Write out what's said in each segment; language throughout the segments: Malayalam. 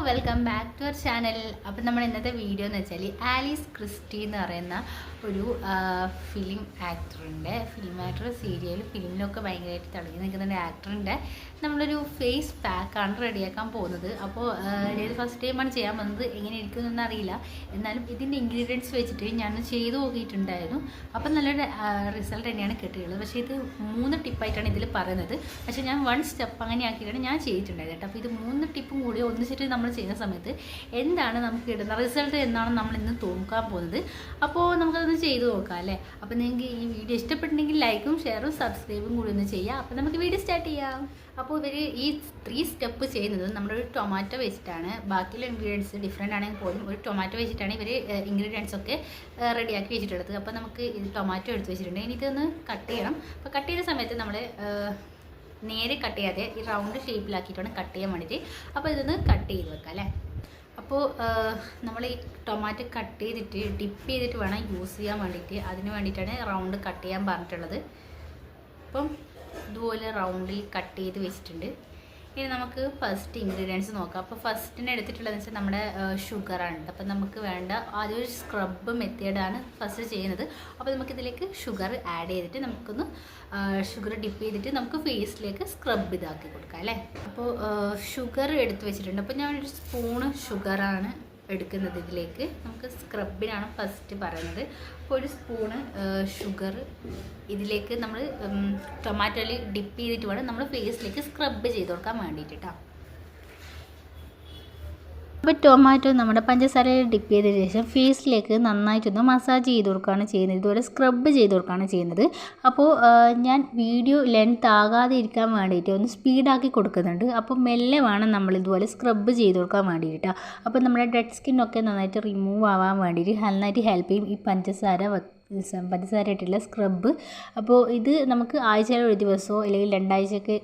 Welcome back to our channel അപ്പം നമ്മൾ ഇന്നത്തെ വീഡിയോ എന്ന് വെച്ചാൽ ആലീസ് ക്രിസ്റ്റി എന്ന് പറയുന്ന ഒരു ഫിലിം ആക്ടറുണ്ട് ഫിലിം ആക്ടർ സീരിയൽ ഫിലിമിലൊക്കെ ഭയങ്കരമായിട്ട് തിളങ്ങി നിൽക്കുന്ന ആക്ടറുണ്ട് നമ്മളൊരു ഫേസ് പാക്കാണ് റെഡിയാക്കാൻ പോകുന്നത്. അപ്പോൾ ഇത് ഫസ്റ്റ് ടൈമാണ് ചെയ്യാൻ വന്നത്. എങ്ങനെ ഇരിക്കുമെന്നൊന്നും അറിയില്ല. എന്നാലും ഇതിന്റെ ഇൻഗ്രീഡിയൻസ് വെച്ചിട്ട് ഞാൻ ചെയ്തു നോക്കിയിട്ടുണ്ടായിരുന്നു. അപ്പം നല്ലൊരു റിസൾട്ട് തന്നെയാണ് കിട്ടിയുള്ളത് പക്ഷേ ഇത് മൂന്ന് ടിപ്പായിട്ടാണ് ഇതിൽ പറയുന്നത്. പക്ഷേ ഞാൻ വൺ സ്റ്റെപ്പ് അങ്ങനെ ആക്കിയിട്ടാണ് ഞാൻ ചെയ്തിട്ടുണ്ടായത് അപ്പോൾ ഇത് മൂന്ന് ടിപ്പും കൂടി ഒന്നിച്ചിട്ട് നമ്മൾ ചെയ്യുന്ന സമയത്ത് എന്താണ് നമുക്ക് കിട്ടുന്ന റിസൾട്ട് എന്നാണ് നമ്മൾ ഇന്ന് നോക്കാൻ പോകുന്നത്. അപ്പോൾ നമുക്കതൊന്ന് ചെയ്തു നോക്കാം അല്ലേ? അപ്പോൾ നിങ്ങൾക്ക് ഈ വീഡിയോ ഇഷ്ടപ്പെട്ടിട്ടുണ്ടെങ്കിൽ ലൈക്കും ഷെയറും സബ്സ്ക്രൈബും കൂടി ഒന്ന് ചെയ്യാം. അപ്പോൾ നമുക്ക് വീഡിയോ സ്റ്റാർട്ട് ചെയ്യാം. അപ്പോൾ ഇവർ ഈ ത്രീ സ്റ്റെപ്പ് ചെയ്യുന്നത് നമ്മളൊരു ടൊമാറ്റോ വെച്ചിട്ടാണ് ബാക്കിയുള്ള ഇൻഗ്രീഡിയൻസ് ഡിഫറെന്റ് ആണെങ്കിൽ പോലും ഒരു ടൊമാറ്റോ വെച്ചിട്ടാണ് ഇവർ ഇൻഗ്രീഡിയൻസ് ഒക്കെ റെഡിയാക്കി വെച്ചിട്ടുള്ളത്. അപ്പോൾ നമുക്ക് ടൊമാറ്റോ എടുത്ത് വെച്ചിട്ടുണ്ട്. ഇനി ഇതൊന്ന് കട്ട് ചെയ്യണം. അപ്പോൾ കട്ട് ചെയ്യുന്ന സമയത്ത് നമ്മൾ നേരെ കട്ട് ചെയ്യാതെ ഈ റൗണ്ട് ഷേപ്പിലാക്കിയിട്ടാണ് കട്ട് ചെയ്യാൻ വേണ്ടിയിട്ട് അപ്പോൾ ഇതൊന്ന് കട്ട് ചെയ്ത് വെക്കാം അല്ലേ? അപ്പോൾ നമ്മൾ ഈ ടൊമാറ്റോ കട്ട് ചെയ്തിട്ട് ഡിപ്പ് ചെയ്തിട്ട് വേണം യൂസ് ചെയ്യാൻ വേണ്ടിയിട്ട്. അതിന് വേണ്ടിയിട്ടാണ് റൗണ്ട് കട്ട് ചെയ്യാൻ പറഞ്ഞിട്ടുള്ളത്. അപ്പം ഇതുപോലെ റൗണ്ടിൽ കട്ട് ചെയ്ത് വെച്ചിട്ടുണ്ട്. ഇനി നമുക്ക് ഫസ്റ്റ് ഇൻഗ്രീഡിയൻസ് നോക്കാം. അപ്പോൾ ഫസ്റ്റിന് എടുത്തിട്ടുള്ളതെന്ന് വെച്ചാൽ നമ്മുടെ ഷുഗറാണ് അപ്പം നമുക്ക് വേണ്ട ആദ്യം ഒരു സ്ക്രബ് മെത്തേഡാണ് ഫസ്റ്റ് ചെയ്യുന്നത്. അപ്പോൾ നമുക്കിതിലേക്ക് ഷുഗർ ആഡ് ചെയ്തിട്ട് നമുക്കൊന്ന് ഷുഗർ ഡിപ്പ് ചെയ്തിട്ട് നമുക്ക് ഫേസിലേക്ക് സ്ക്രബ് ഇതാക്കി കൊടുക്കാം അല്ലേ? അപ്പോൾ ഷുഗർ എടുത്ത് വെച്ചിട്ടുണ്ട്. അപ്പോൾ ഞാനൊരു സ്പൂണ് ഷുഗറാണ് എടുക്കുന്നത് ഇതിലേക്ക്. നമുക്ക് സ്ക്രബിനാണ് ഫസ്റ്റ് പറയുന്നത്. അപ്പോൾ ഒരു സ്പൂണ് ഷുഗർ ഇതിലേക്ക് നമ്മൾ ടൊമാറ്റോയിൽ ഡിപ്പ് ചെയ്തിട്ട് വേണം നമ്മൾ ഫേസിലേക്ക് സ്ക്രബ് ചെയ്ത് കൊടുക്കാൻ വേണ്ടിയിട്ട് കേട്ടോ അപ്പോൾ ടൊമാറ്റോ നമ്മുടെ പഞ്ചസാരയിൽ ഡിപ്പ് ചെയ്ത ശേഷം ഫേസിലേക്ക് നന്നായിട്ടൊന്ന് മസാജ് ചെയ്ത് കൊടുക്കുകയാണ് ചെയ്യുന്നത്. ഇതുപോലെ സ്ക്രബ്ബ് ചെയ്ത് കൊടുക്കുകയാണ് ചെയ്യുന്നത്. അപ്പോൾ ഞാൻ വീഡിയോ ലെങ്ത് ആകാതെ ഇരിക്കാൻ വേണ്ടിയിട്ട് ഒന്ന് സ്പീഡാക്കി കൊടുക്കുന്നുണ്ട്. അപ്പോൾ മെല്ലെ വേണം നമ്മൾ ഇതുപോലെ സ്ക്രബ്ബ് ചെയ്ത് കൊടുക്കാൻ വേണ്ടിയിട്ടാണ് അപ്പോൾ നമ്മുടെ ഡെഡ് സ്കിന്നൊക്കെ നന്നായിട്ട് റിമൂവ് ആവാൻ വേണ്ടിയിട്ട് നന്നായിട്ട് ഹെൽപ്പ് ചെയ്യും ഈ പഞ്ചസാര പഞ്ചസാരയായിട്ടുള്ള സ്ക്രബ്ബ് അപ്പോൾ ഇത് നമുക്ക് ആഴ്ചയിൽ ഒരു ദിവസമോ അല്ലെങ്കിൽ രണ്ടാഴ്ചയൊക്കെ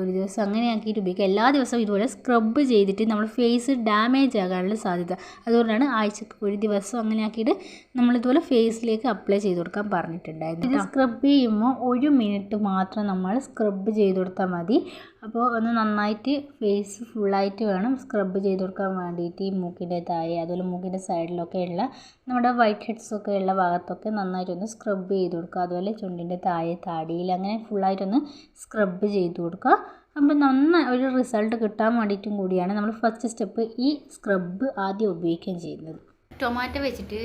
ഒരു ദിവസം അങ്ങനെ ആക്കിയിട്ട് ഉപയോഗിക്കുക എല്ലാ ദിവസവും ഇതുപോലെ സ്ക്രബ്ബ് ചെയ്തിട്ട് നമ്മൾ ഫേസ് ഡാമേജ് ആകാനുള്ള സാധ്യത. അതുകൊണ്ടാണ് ആഴ്ചക്ക് ഒരു ദിവസം അങ്ങനെ ആക്കിയിട്ട് നമ്മളിതുപോലെ ഫേസിലേക്ക് അപ്ലൈ ചെയ്ത് കൊടുക്കാൻ പറഞ്ഞിട്ടുണ്ടായിരുന്നു ഇത് സ്ക്രബ് ചെയ്യുമ്പോൾ ഒരു മിനിറ്റ് മാത്രം നമ്മൾ സ്ക്രബ്ബ് ചെയ്ത് കൊടുത്താൽ മതി. അപ്പോൾ ഒന്ന് നന്നായിട്ട് ഫേസ് ഫുള്ളായിട്ട് വേണം സ്ക്രബ് ചെയ്ത് കൊടുക്കാൻ വേണ്ടിയിട്ട് ഈ മൂക്കിന്റെ താഴെ അതുപോലെ മൂക്കിന്റെ സൈഡിലൊക്കെ ഉള്ള നമ്മുടെ വൈറ്റ് ഹെഡ്സ് ഒക്കെ ഉള്ള ഭാഗത്തൊക്കെ നന്നായിട്ടൊന്ന് സ്ക്രബ് ചെയ്ത് കൊടുക്കുക. അതുപോലെ ചുണ്ടിന്റെ താഴെ താടിയിൽ അങ്ങനെ ഫുള്ളായിട്ടൊന്ന് സ്ക്രബ് ചെയ്ത് കൊടുക്കുക. അപ്പോൾ നന്നായി ഒരു റിസൾട്ട് കിട്ടാൻ വേണ്ടിയിട്ടും കൂടിയാണ് നമ്മൾ ഫസ്റ്റ് സ്റ്റെപ്പ് ഈ സ്ക്രബ് ആദ്യം ഉപയോഗിക്കുകയും ചെയ്യുന്നത്. ടൊമാറ്റോ വെച്ചിട്ട്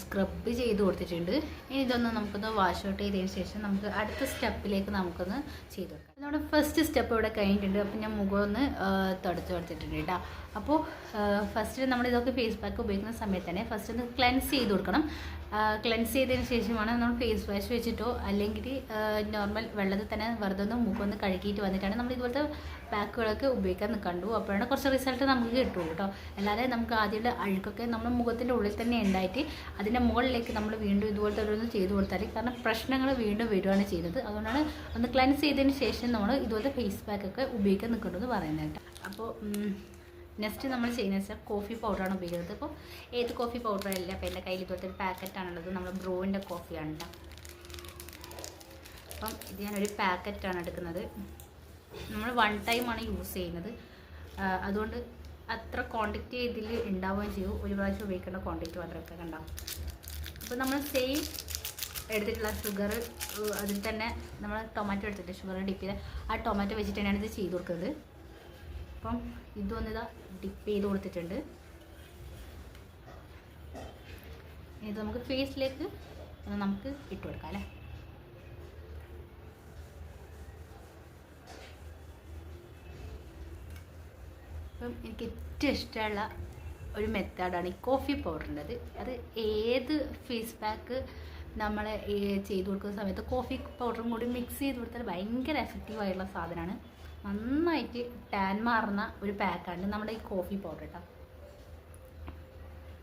സ്ക്രബ് ചെയ്ത് കൊടുത്തിട്ടുണ്ട്. ഇനി ഇതൊന്ന് നമുക്കൊന്ന് വാഷ് ഔട്ട് ചെയ്തതിന് ശേഷം നമുക്ക് അടുത്ത സ്റ്റെപ്പിലേക്ക് നമുക്കൊന്ന് ചെയ്ത് കൊടുക്കാം. നമ്മുടെ ഫസ്റ്റ് സ്റ്റെപ്പ് ഇവിടെ കഴിഞ്ഞിട്ടുണ്ട്. അപ്പോൾ ഞാൻ മുഖം ഒന്ന് തുടച്ച് കൊടുത്തിട്ടുണ്ട് കേട്ടോ. അപ്പോൾ ഫസ്റ്റ് നമ്മൾ ഇതൊക്കെ ഫേസ് പാക്ക് ഉപയോഗിക്കുന്ന സമയത്ത് തന്നെ ഫസ്റ്റ് ഒന്ന് ക്ലെൻസ് ചെയ്ത് കൊടുക്കണം. ക്ലെൻസ് ചെയ്തതിന് ശേഷമാണ് നമ്മൾ ഫേസ് വാഷ് വെച്ചിട്ടോ അല്ലെങ്കിൽ നോർമൽ വെള്ളത്തിൽ തന്നെ വെറുതെ ഒന്ന് മുഖം ഒന്ന് കഴുകിയിട്ട് വന്നിട്ടാണ് നമ്മൾ ഇതുപോലത്തെ പാക്കുകളൊക്കെ ഉപയോഗിക്കാൻ കണ്ടു. അപ്പോഴാണ് കുറച്ച് റിസൾട്ട് നമുക്ക് കിട്ടുള്ളൂ കേട്ടോ. അല്ലാതെ നമുക്ക് ആദ്യമുള്ള അഴുക്കൊക്കെ നമ്മുടെ മുഖത്തിന്റെ ഉള്ളിൽ തന്നെ ഉണ്ടായിട്ട് അതിന്റെ മുകളിലേക്ക് നമ്മൾ വീണ്ടും ഇതുപോലത്തെ ഓരോന്ന് ചെയ്ത് കൊടുത്താൽ കാരണം പ്രശ്നങ്ങൾ വീണ്ടും വരികയാണ് ചെയ്യുന്നത്. അതുകൊണ്ടാണ് ഒന്ന് ക്ലെൻസ് ചെയ്തതിന് ശേഷം നമ്മൾ ഇതുപോലത്തെ ഫേസ് പാക്കൊക്കെ ഉപയോഗിക്കാൻ നിൽക്കേണ്ടത് പറയുന്നത് കേട്ടോ. അപ്പോൾ നെക്സ്റ്റ് നമ്മൾ ചെയ്യുന്ന വെച്ചാൽ കോഫി പൗഡറാണ് ഉപയോഗിക്കുന്നത്. അപ്പോൾ ഏത് കോഫി പൗഡറല്ല അപ്പോൾ എന്റെ കയ്യിൽ ഇതുപോലത്തെ ഒരു പാക്കറ്റാണുള്ളത് നമ്മൾ ബ്രോവിന്റെ കോഫിയാണ് അപ്പം ഇത് ഞാനൊരു പാക്കറ്റാണ് എടുക്കുന്നത്. നമ്മൾ വൺ ടൈമാണ് യൂസ് ചെയ്യുന്നത്. അതുകൊണ്ട് അത്ര ക്വാണ്ടിറ്റി ഇതിൽ ഉണ്ടാവുകയും ചെയ്യും. ഒരു പ്രാവശ്യം ഉപയോഗിക്കേണ്ട ക്വാണ്ടിറ്റി മാത്രമൊക്കെ ഉണ്ടാവും അപ്പോൾ നമ്മൾ സെയിം എടുത്തിട്ടുള്ള ഷുഗർ അതിൽ തന്നെ നമ്മൾ ടൊമാറ്റോ എടുത്തിട്ട് ഷുഗർ ഡിപ്പ് ചെയ്ത് ആ ടൊമാറ്റോ വെച്ചിട്ട് തന്നെയാണ് ഇത് ചെയ്ത് കൊടുക്കുന്നത്. അപ്പം ഇതൊന്ന് ഇതാ ഡിപ്പ് ചെയ്ത് കൊടുത്തിട്ടുണ്ട്. ഇത് നമുക്ക് ഫേസിലേക്ക് നമുക്ക് ഇട്ട് കൊടുക്കാം അല്ലേ? അപ്പം എനിക്ക് ഏറ്റവും ഇഷ്ടമുള്ള ഒരു മെത്തേഡാണ് ഈ കോഫി പൗഡറിന്റെത് അത് ഏത് ഫേസ് പാക്ക് നമ്മൾ ചെയ്ത് കൊടുക്കുന്ന സമയത്ത് കോഫി പൗഡറും കൂടി മിക്സ് ചെയ്ത് കൊടുത്താൽ ഭയങ്കര എഫക്റ്റീവായിട്ടുള്ള സാധനമാണ് നന്നായിട്ട് ടാൻ മാറുന്ന ഒരു പാക്കാണ് നമ്മുടെ ഈ കോഫി പൗഡർ കേട്ടോ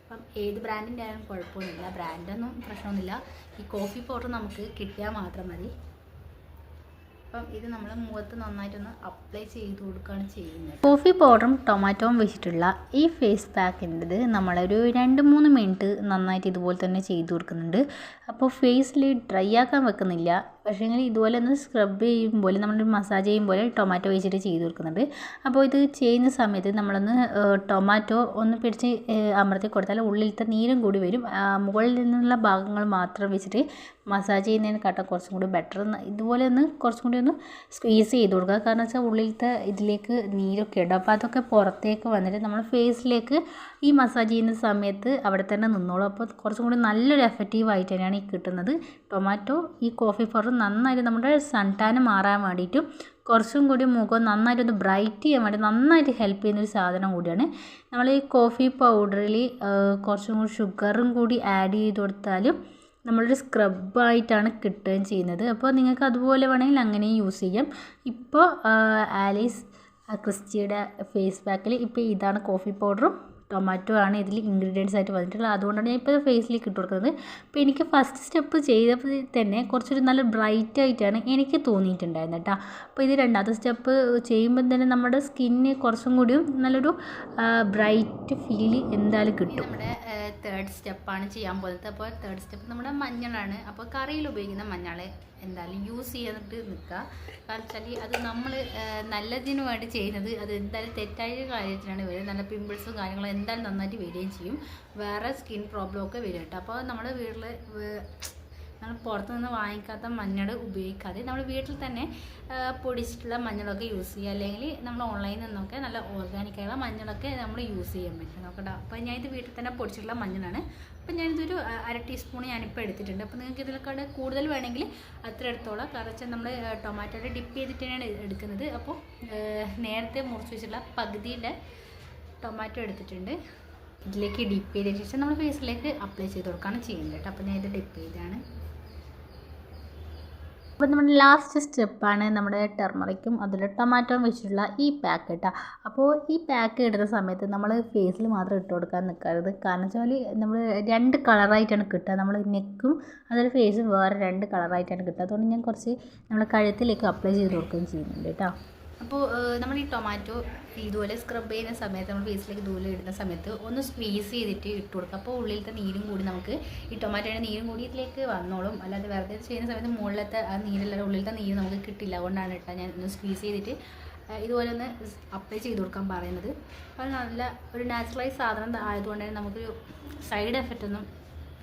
അപ്പം ഏത് ബ്രാൻഡിന്റെ ആയാലും കുഴപ്പമൊന്നുമില്ല. ബ്രാൻഡൊന്നും പ്രശ്നമൊന്നുമില്ല. ഈ കോഫി പൗഡർ നമുക്ക് കിട്ടിയാൽ മാത്രം മതി. അപ്പം ഇത് നമ്മൾ മുഖത്ത് നന്നായിട്ടൊന്ന് അപ്ലൈ ചെയ്ത് കൊടുക്കുകയാണ് ചെയ്യുന്നത്. കോഫി പൗഡറും ടൊമാറ്റോയും വെച്ചിട്ടുള്ള ഈ ഫേസ് പാക്കിന്റെത് നമ്മളൊരു രണ്ട് മൂന്ന് മിനിറ്റ് നന്നായിട്ട് ഇതുപോലെ തന്നെ ചെയ്ത് കൊടുക്കുന്നുണ്ട്. അപ്പോൾ ഫേസിൽ ഡ്രൈ ആക്കാൻ വെക്കുന്നില്ല. പക്ഷേങ്കിൽ ഇതുപോലെ ഒന്ന് സ്ക്രബ് ചെയ്യുമ്പോൾ നമ്മൾ മസാജ് ചെയ്യുമ്പോൾ ടൊമാറ്റോ വെച്ചിട്ട് ചെയ്ത് കൊടുക്കുന്നുണ്ട്. അപ്പോൾ ഇത് ചെയ്യുന്ന സമയത്ത് നമ്മളൊന്ന് ടൊമാറ്റോ ഒന്ന് പിടിച്ച് അമർത്തി കൊടുത്താൽ ഉള്ളിലത്തെ നീരും കൂടി വരും. മുകളിൽ നിന്നുള്ള ഭാഗങ്ങൾ മാത്രം വെച്ചിട്ട് മസാജ് ചെയ്യുന്നതിനെക്കാട്ടും കുറച്ചും കൂടി ബെറ്റർ ഇതുപോലെ ഒന്ന് കുറച്ചും കൂടി ഒന്ന് സ്ക്വീസ് ചെയ്ത് കൊടുക്കുക. കാരണം വെച്ചാൽ ഉള്ളിലത്തെ ഇതിലേക്ക് നീരൊക്കെ ഉണ്ട് അപ്പോൾ അതൊക്കെ പുറത്തേക്ക് വന്നിട്ട് നമ്മൾ ഫേസിലേക്ക് ഈ മസാജ് ചെയ്യുന്ന സമയത്ത് അവിടെ തന്നെ നിന്നോളും. അപ്പോൾ കുറച്ചും കൂടി നല്ലൊരു എഫക്റ്റീവ് ആയിട്ട് തന്നെയാണ് ഈ കിട്ടുന്നത്. ടൊമാറ്റോ ഈ കോഫി പൗഡർ നന്നായിട്ട് നമ്മുടെ സൺടാന് മാറാൻ വേണ്ടിയിട്ടും കുറച്ചും കൂടി മുഖം നന്നായിട്ട് ഒന്ന് ബ്രൈറ്റ് ചെയ്യാൻ വേണ്ടി നന്നായിട്ട് ഹെൽപ്പ് ചെയ്യുന്ന ഒരു സാധനം കൂടിയാണ്. നമ്മൾ ഈ കോഫി പൗഡറിൽ കുറച്ചും കൂടി ഷുഗറും കൂടി ആഡ് ചെയ്ത് കൊടുത്താലും നമ്മളൊരു സ്ക്രബായിട്ടാണ് കിട്ടുകയും ചെയ്യുന്നത്. അപ്പോൾ നിങ്ങൾക്ക് അതുപോലെ വേണമെങ്കിൽ അങ്ങനെയും യൂസ് ചെയ്യാം. ഇപ്പോൾ ആലീസ് ക്രിസ്റ്റിയുടെ ഫേസ് പാക്കിൽ ഇപ്പോൾ ഇതാണ് കോഫി പൗഡറും. ടൊമാറ്റോ ആണ് ഇതിൽ ഇൻഗ്രീഡിയൻസ് ആയിട്ട് വന്നിട്ടുള്ളത്. അതുകൊണ്ടാണ് ഞാൻ ഇപ്പോൾ ഫേസിലേക്ക് ഇട്ട് കൊടുക്കുന്നത്. അപ്പോൾ എനിക്ക് ഫസ്റ്റ് സ്റ്റെപ്പ് ചെയ്തപ്പോൾ തന്നെ കുറച്ചൊരു നല്ല ബ്രൈറ്റ് ആയിട്ടാണ് എനിക്ക് തോന്നിയിട്ടുണ്ടായിരുന്നത് കേട്ടോ. അപ്പോൾ ഇത് രണ്ടാമത്തെ സ്റ്റെപ്പ് ചെയ്യുമ്പോൾ തന്നെ നമ്മുടെ സ്കിന്ന് കുറച്ചും കൂടിയും നല്ലൊരു ബ്രൈറ്റ് ഫീൽ എന്തായാലും കിട്ടും. നമ്മുടെ തേർഡ് സ്റ്റെപ്പാണ് ചെയ്യാൻ പോകുന്നത് അപ്പോൾ തേർഡ് സ്റ്റെപ്പ് നമ്മുടെ മഞ്ഞളാണ്. അപ്പോൾ കറിയിൽ ഉപയോഗിക്കുന്ന മഞ്ഞൾ എന്തായാലും യൂസ് ചെയ്തിട്ട് നിൽക്കുക. കാരണം വെച്ചാൽ അത് നമ്മൾ നല്ലതിന് വേണ്ടി ചെയ്യുന്നത് അത് എന്തായാലും തെറ്റായ കാര്യത്തിനാണ് വരിക. നല്ല പിമ്പിൾസും കാര്യങ്ങളും എന്തായാലും നന്നായിട്ട് വരികയും ചെയ്യും. വേറെ സ്കിൻ പ്രോബ്ലം ഒക്കെ വരും കേട്ടോ. അപ്പോൾ നമ്മുടെ വീട്ടിൽ നമ്മൾ പുറത്തു നിന്ന് വാങ്ങിക്കാത്ത മഞ്ഞൾ ഉപയോഗിക്കാതെ നമ്മൾ വീട്ടിൽ തന്നെ പൊടിച്ചിട്ടുള്ള മഞ്ഞളൊക്കെ യൂസ് ചെയ്യുക. അല്ലെങ്കിൽ നമ്മൾ ഓൺലൈനിൽ നിന്നൊക്കെ നല്ല ഓർഗാനിക് ആയ മഞ്ഞളൊക്കെ നമ്മൾ യൂസ് ചെയ്യാൻ പറ്റും. നോക്കട്ടെ അപ്പോൾ ഞാനിത് വീട്ടിൽ തന്നെ പൊടിച്ചിട്ടുള്ള മഞ്ഞളാണ്. അപ്പോൾ ഞാനിതൊരു അര ടീസ്പൂൺ ഞാനിപ്പോൾ എടുത്തിട്ടുണ്ട്. അപ്പോൾ നിങ്ങൾക്ക് ഇതിലൊക്കെ കൂടുതൽ വേണമെങ്കിൽ അത്ര എടുത്തോളാം. കാരണം നമ്മൾ ടൊമാറ്റോയിൽ ഡിപ്പ് ചെയ്തിട്ട് തന്നെയാണ് എടുക്കുന്നത്. അപ്പോൾ നേരത്തെ മുറിച്ച് വെച്ചിട്ടുള്ള പകുതിയുടെ ടൊമാറ്റോ എടുത്തിട്ടുണ്ട്. ഇതിലേക്ക് ഡിപ്പ് ചെയ്ത ശേഷം നമ്മൾ ഫേസിലേക്ക് അപ്ലൈ ചെയ്ത് കൊടുക്കുകയാണ് ചെയ്യുന്നത് കേട്ടോ. അപ്പോൾ ഞാൻ ഇത് ഡിപ്പ് ചെയ്താണ് അപ്പോൾ നമ്മുടെ ലാസ്റ്റ് സ്റ്റെപ്പാണ് നമ്മുടെ ടെർമറിക്കും അതിൽ ടൊമാറ്റോയും വെച്ചിട്ടുള്ള ഈ പാക്ക് കേട്ടോ അപ്പോൾ ഈ പാക്ക് ഇടുന്ന സമയത്ത് നമ്മൾ ഫേസിൽ മാത്രം ഇട്ട് കൊടുക്കാൻ നിൽക്കരുത് കാരണം വെച്ചാൽ നമ്മൾ രണ്ട് കളറായിട്ടാണ് കിട്ടുക. നമ്മൾ നെക്കും അതുപോലെ ഫേസും വേറെ രണ്ട് കളറായിട്ടാണ് കിട്ടുക. അതുകൊണ്ട് ഞാൻ കുറച്ച് നമ്മൾ കഴുത്തിലേക്ക് അപ്ലൈ ചെയ്ത് കൊടുക്കുകയും ചെയ്യുന്നുണ്ട് കേട്ടോ. അപ്പോൾ നമ്മൾ ഈ ടൊമാറ്റോ ഇതുപോലെ സ്ക്രബ് ചെയ്യുന്ന സമയത്ത് നമ്മൾ ഫേസിലേക്ക് ഇതുപോലെ ഇടുന്ന സമയത്ത് ഒന്ന് സ്ക്വീസ് ചെയ്തിട്ട് ഇട്ട് കൊടുക്കുക. അപ്പോൾ ഉള്ളിലത്തെ നീരും കൂടി നമുക്ക് ഈ ടൊമാറ്റോയുടെ നീരും കൂടി ഇതിലേക്ക് വന്നോളും. അല്ലാതെ വെറുതെ ചെയ്യുന്ന സമയത്ത് മുകളിലത്തെ ആ നീരല്ലാതെ ഉള്ളിലത്തെ നീര് നമുക്ക് കിട്ടില്ല. അതുകൊണ്ടാണ് കേട്ടോ ഞാൻ ഒന്ന് സ്ക്വീസ് ചെയ്തിട്ട് ഇതുപോലെ ഒന്ന് അപ്ലൈ ചെയ്ത് കൊടുക്കാൻ പറയുന്നത്. അത് നല്ല ഒരു നാച്ചുറലൈസ് സാധനം ആയതുകൊണ്ട് തന്നെ നമുക്കൊരു സൈഡ് എഫക്റ്റ് ഒന്നും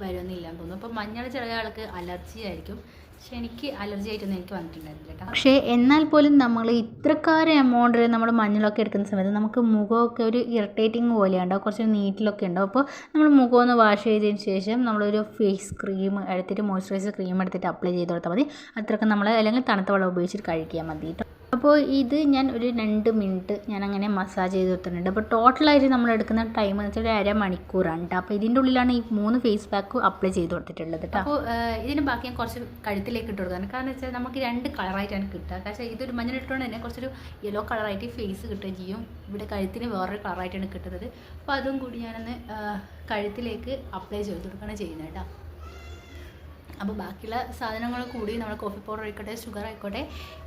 വരുമെന്നില്ല തോന്നുന്നു. അപ്പോൾ മഞ്ഞൾ ചില ആൾക്ക് അലർജി ആയിരിക്കും. പക്ഷെ എനിക്ക് അലർജി ആയിട്ടൊന്നും എനിക്ക് വന്നിട്ടുണ്ടായിരുന്നില്ല കേട്ടോ. പക്ഷേ എന്നാൽ പോലും നമ്മൾ ഇത്രക്കാരം എമൗണ്ടിൽ നമ്മൾ മഞ്ഞളൊക്കെ എടുക്കുന്ന സമയത്ത് നമുക്ക് മുഖമൊക്കെ ഒരു ഇറിറ്റേറ്റിംഗ് പോലെ ഉണ്ടാവും കുറച്ച് നീറ്റിലൊക്കെ ഉണ്ടാവും അപ്പോൾ നമ്മൾ മുഖം ഒന്ന് വാഷ് ചെയ്തതിന് ശേഷം നമ്മളൊരു ഫേസ് ക്രീം എടുത്തിട്ട് മോയ്സ്ചറൈസർ ക്രീം എടുത്തിട്ട് അപ്ലൈ ചെയ്ത് കൊടുത്താൽ മതി. അത്രയൊക്കെ നമ്മൾ അല്ലെങ്കിൽ തണുത്ത വെള്ളം ഉപയോഗിച്ചിട്ട് കഴിക്കാൻ മതി കേട്ടോ. അപ്പോൾ ഇത് ഞാൻ ഒരു രണ്ട് മിനിറ്റ് ഞാൻ അങ്ങനെ മസാജ് ചെയ്ത് കൊടുത്തിട്ടുണ്ട്. അപ്പോൾ ടോട്ടലായിട്ട് നമ്മൾ എടുക്കുന്ന ടൈം എന്ന് വെച്ചാൽ ഒരു അരമണിക്കൂറാണ് കേട്ടോ അപ്പോൾ ഇതിന്റെ ഉള്ളിലാണ് ഈ മൂന്ന് ഫേസ് പാക്ക് അപ്ലൈ ചെയ്ത് കൊടുത്തിട്ടുള്ളത് കേട്ടോ അപ്പോൾ ഇതിന് ബാക്കി ഞാൻ കുറച്ച് കഴുത്തിലേക്ക് ഇട്ട് കൊടുക്കാണ്. കാരണം വെച്ചാൽ നമുക്ക് രണ്ട് കളറായിട്ടാണ് കിട്ടുക. കാരണം ഇതൊരു മഞ്ഞൾ ഇട്ടുകൊണ്ട് തന്നെ കുറച്ചൊരു യെല്ലോ കളറായിട്ട് ഫേസ് കിട്ടുകയും ചെയ്യും. ഇവിടെ കഴുത്തിന് വേറൊരു കളറായിട്ടാണ് കിട്ടുന്നത്. അപ്പോൾ അതും കൂടി ഞാനൊന്ന് കഴുത്തിലേക്ക് അപ്ലൈ ചെയ്ത് കൊടുക്കുകയാണ് ചെയ്യുന്നത് കേട്ടോ അപ്പോൾ ബാക്കിയുള്ള സാധനങ്ങൾ കൂടി നമ്മൾ കോഫി പൗഡർ ആയിക്കോട്ടെ ഷുഗർ ആയിക്കോട്ടെ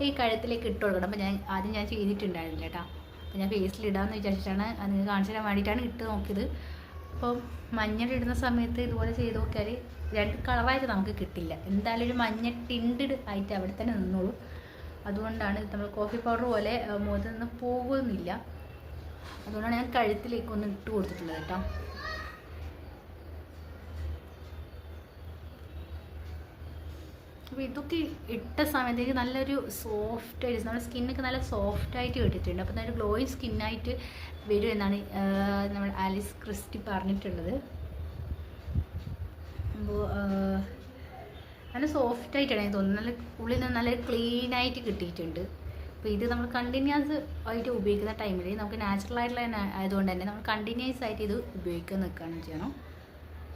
ഈ കഴുത്തിലേക്ക് ഇട്ട് കൊടുക്കണം. അപ്പോൾ ഞാൻ ആദ്യം ഞാൻ ചെയ്തിട്ടുണ്ടായിരുന്നില്ല കേട്ടോ. അപ്പോൾ ഞാൻ ഫേസിൽ ഇടാമെന്ന് വിചാരിച്ചിട്ടാണ് അത് കാണിച്ചു തരാൻ വേണ്ടിയിട്ടാണ് ഇട്ട് നോക്കിയത്. അപ്പോൾ മഞ്ഞൾ ഇടുന്ന സമയത്ത് ഇതുപോലെ ചെയ്ത് നോക്കിയാൽ രണ്ട് കളറായിട്ട് നമുക്ക് കിട്ടില്ല. എന്തായാലും ഒരു മഞ്ഞ ടിൻഡ് ആയിട്ട് അവിടെ തന്നെ നിന്നോളൂ. അതുകൊണ്ടാണ് നമ്മൾ കോഫി പൗഡർ പോലെ മുഖത്ത് നിന്ന് പോകുന്നില്ല അതുകൊണ്ടാണ് ഞാൻ കഴുത്തിലേക്ക് ഒന്ന് ഇട്ട് കൊടുത്തിട്ടുള്ളത് കേട്ടോ. അപ്പോൾ ഇതൊക്കെ ഇട്ട സമയത്തേക്ക് നല്ലൊരു സോഫ്റ്റ് ആയിട്ട് നമ്മുടെ സ്കിന്നൊക്കെ നല്ല സോഫ്റ്റ് ആയിട്ട് കിട്ടിയിട്ടുണ്ട്. അപ്പോൾ നല്ലൊരു ഗ്ലോയിങ് സ്കിന്നായിട്ട് വരും എന്നാണ് നമ്മൾ ആലിസ് ക്രിസ്റ്റി പറഞ്ഞിട്ടുള്ളത്. അപ്പോൾ നല്ല സോഫ്റ്റ് ആയിട്ടാണ് എനിക്ക് തോന്നുന്നത്. നല്ല ഉള്ളിൽ നിന്ന് നല്ല ക്ലീൻ ആയിട്ട് കിട്ടിയിട്ടുണ്ട്. അപ്പോൾ ഇത് നമ്മൾ കണ്ടിന്യൂസ് ആയിട്ട് ഉപയോഗിക്കുന്ന ടൈമിൽ നമുക്ക് നാച്ചുറൽ ആയിട്ടുള്ള ആയതുകൊണ്ട് തന്നെ നമ്മൾ കണ്ടിന്യൂസ് ആയിട്ട് ഇത് ഉപയോഗിക്കാൻ നിൽക്കുകയാണ് ചെയ്യണം.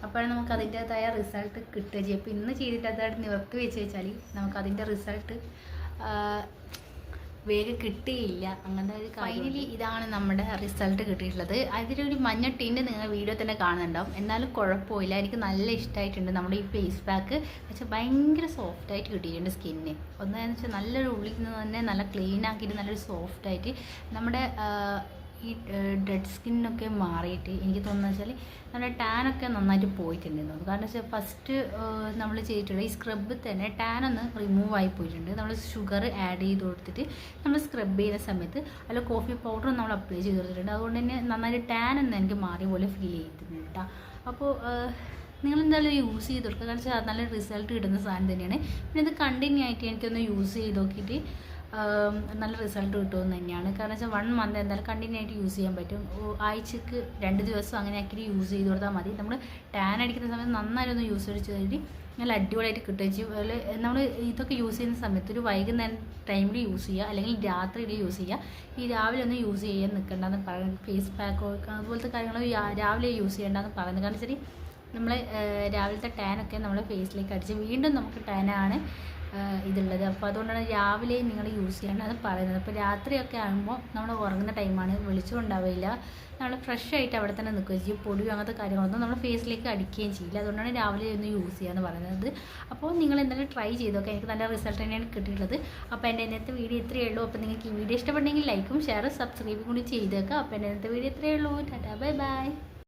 അപ്പോഴാണ് നമുക്ക് അതിന്റെതായ റിസൾട്ട് കിട്ടുക. ചെയ്യും അപ്പോൾ ഇന്ന് ചെയ്തിട്ട് അതായിട്ട് നിവർത്തി വെച്ച് വെച്ചാൽ നമുക്ക് അതിന്റെ റിസൾട്ട് വേഗം കിട്ടിയില്ല. അങ്ങനത്തെ ഒരു ഫൈനലി ഇതാണ് നമ്മുടെ റിസൾട്ട് കിട്ടിയിട്ടുള്ളത്. അതിലൊരു മഞ്ഞ ടീന്റ് നിങ്ങൾ വീഡിയോ തന്നെ കാണുന്നുണ്ടാവും. എന്നാലും കുഴപ്പമില്ല. എനിക്ക് നല്ല ഇഷ്ടമായിട്ടുണ്ട് നമ്മുടെ ഈ ഫേസ് പാക്ക് പക്ഷേ ഭയങ്കര സോഫ്റ്റ് ആയിട്ട് കിട്ടിയിട്ടുണ്ട് സ്കിന്നിന് ഒന്നെന്ന് വെച്ചാൽ നല്ലൊരു ഉള്ളിൽ നിന്ന് തന്നെ നല്ല ക്ലീൻ ആക്കിയിട്ട് നല്ലൊരു സോഫ്റ്റ് ആയിട്ട് നമ്മുടെ ഈ ഡെഡ് സ്കിന്നൊക്കെ മാറിയിട്ട് എനിക്ക് തോന്നുന്നത് വെച്ചാൽ നമ്മുടെ ടാനൊക്കെ നന്നായിട്ട് പോയിട്ടുണ്ട് എന്ന് കാരണം വെച്ചാൽ ഫസ്റ്റ് നമ്മൾ ചെയ്തിട്ടുള്ള ഈ സ്ക്രബ് തന്നെ ടാൻ ഒന്ന് റിമൂവ് ആയി പോയിട്ടുണ്ട്. നമ്മൾ ഷുഗർ ആഡ് ചെയ്ത് കൊടുത്തിട്ട് നമ്മൾ സ്ക്രബ് ചെയ്യുന്ന സമയത്ത് അതിൽ കോഫി പൗഡറും നമ്മൾ അപ്ലൈ ചെയ്ത് കൊടുത്തിട്ടുണ്ട്. അതുകൊണ്ട് തന്നെ നന്നായിട്ട് ടാൻ എനിക്ക് മാറിയ പോലെ ഫീൽ ചെയ്തിട്ടുണ്ട് കേട്ടോ അപ്പോൾ നിങ്ങൾ എന്തായാലും യൂസ് ചെയ്ത് കൊടുക്കുക. കാരണം വെച്ചാൽ നല്ല റിസൾട്ട് കിട്ടുന്ന സാധനം തന്നെയാണ്. പിന്നെ ഇത് കണ്ടിന്യൂ ആയിട്ട് എനിക്കൊന്ന് യൂസ് ചെയ്ത് നോക്കിയിട്ട് നല്ല റിസൾട്ട് കിട്ടുമെന്ന് തന്നെയാണ്. കാരണം വെച്ചാൽ വൺ മന്ത് എന്തായാലും കണ്ടിന്യൂ ആയിട്ട് യൂസ് ചെയ്യാൻ പറ്റും. ആഴ്ചക്ക് രണ്ട് ദിവസം അങ്ങനെ ആക്കി യൂസ് ചെയ്ത് കൊടുത്താൽ മതി. നമ്മൾ ടാൻ അടിക്കുന്ന സമയത്ത് നന്നായിട്ടൊന്ന് യൂസ് ചെയ്ത് കഴിഞ്ഞിട്ട് നല്ല അടിപൊളിയായിട്ട് കിട്ടുകയും ചെയ്യും. നമ്മൾ ഇതൊക്കെ യൂസ് ചെയ്യുന്ന സമയത്ത് ഒരു വൈകുന്നേരം ടൈമിൽ യൂസ് ചെയ്യുക അല്ലെങ്കിൽ രാത്രിയിൽ യൂസ് ചെയ്യുക. ഈ രാവിലെ ഒന്നും യൂസ് ചെയ്യാൻ നിൽക്കേണ്ടെന്ന് പറയുന്നത് ഫേസ് പാക്കോ അതുപോലത്തെ കാര്യങ്ങൾ രാവിലെ യൂസ് ചെയ്യേണ്ടെന്ന് പറയുന്നത്. കാരണം വെച്ചാൽ നമ്മൾ രാവിലത്തെ ടാനൊക്കെ നമ്മൾ ഫേസിലേക്ക് അടിച്ച് വീണ്ടും നമുക്ക് ടാനാണ് ഇതുള്ളത്. അപ്പോൾ അതുകൊണ്ടാണ് രാവിലെ നിങ്ങൾ യൂസ് ചെയ്യേണ്ടതെന്ന് പറയുന്നത്. അപ്പോൾ രാത്രിയൊക്കെ ആകുമ്പോൾ നമ്മൾ ഉറങ്ങുന്ന ടൈമാണ് വെളിച്ചം ഉണ്ടാവില്ല. നമ്മൾ ഫ്രഷ് ആയിട്ട് അവിടെ തന്നെ നിൽക്കുകയും ചെയ്യും. പൊടിയും അങ്ങനത്തെ കാര്യങ്ങളൊന്നും നമ്മൾ ഫേസിലേക്ക് അടിക്കുകയും ചെയ്യില്ല. അതുകൊണ്ടാണ് രാവിലെ ഒന്ന് യൂസ് ചെയ്യാന്ന് പറയുന്നത്. അപ്പോൾ നിങ്ങൾ എന്തായാലും ട്രൈ ചെയ്തൊക്കെ എനിക്ക് നല്ല റിസൾട്ട് തന്നെയാണ് കിട്ടിയിട്ടുള്ളത്. അപ്പോൾ എന്റെ ഇന്നത്തെ വീഡിയോ ഇത്രയേ ഉള്ളൂ. അപ്പോൾ നിങ്ങൾക്ക് ഈ വീഡിയോ ഇഷ്ടപ്പെട്ടെങ്കിൽ ലൈക്കും ഷെയറും സബ്സ്ക്രൈബും കൂടി ചെയ്തേക്കാം. അപ്പോൾ എന്റെ ഇന്നത്തെ വീഡിയോ ഇത്രയേ ഉള്ളൂ. Tata bye bye